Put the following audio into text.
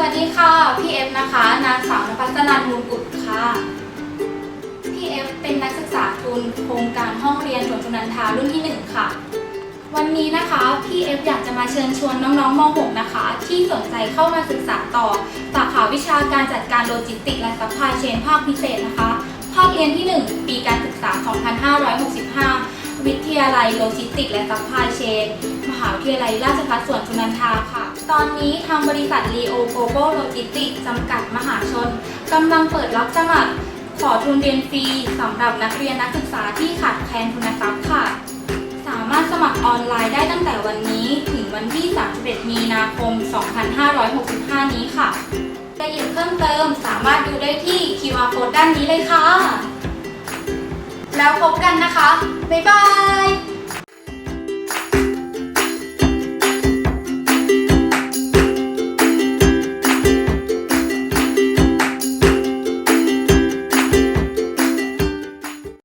วัสดีค่ะ พี่เอฟนะคะ นางสาวนภัสนันมูลกุฎค่ะ พี่เอฟเป็นนักศึกษาทุนโครงการห้องเรียนสวนสุนันทารุ่นที่ 1 ค่ะ วันนี้นะคะ พี่เอฟอยากจะมาเชิญชวนน้องๆม .6 นะคะ ที่สนใจเข้ามาศึกษาต่อ สาขาวิชาการจัดการโลจิสติกและซัพพลายเชนภาคพิเศษนะคะ ภาคเรียนที่ 1 ปีการศึกษา 2565 วิทยาลัยโลจิสติกและซัพพลายเชน มหาวิทยาลัยราชภัฏสวนสุนันทาค่ะ ตอนนี้ทางบริษัท Leo Global Logistics จำกัดมหาชนกำลังเปิดรับสมัครขอทุนเรียนฟรีสำหรับนักเรียนนักศึกษาที่ขาดแคลนทุนทรัพย์ค่ะ สามารถสมัครออนไลน์ได้ตั้งแต่วันนี้ถึงวันที่ 31 มีนาคม 2565 นี้ค่ะรายละเอียดเพิ่มเติมสามารถดูได้ที่ QR code ด้านนี้เลยค่ะ แล้วพบกันนะคะ บ๊ายบาย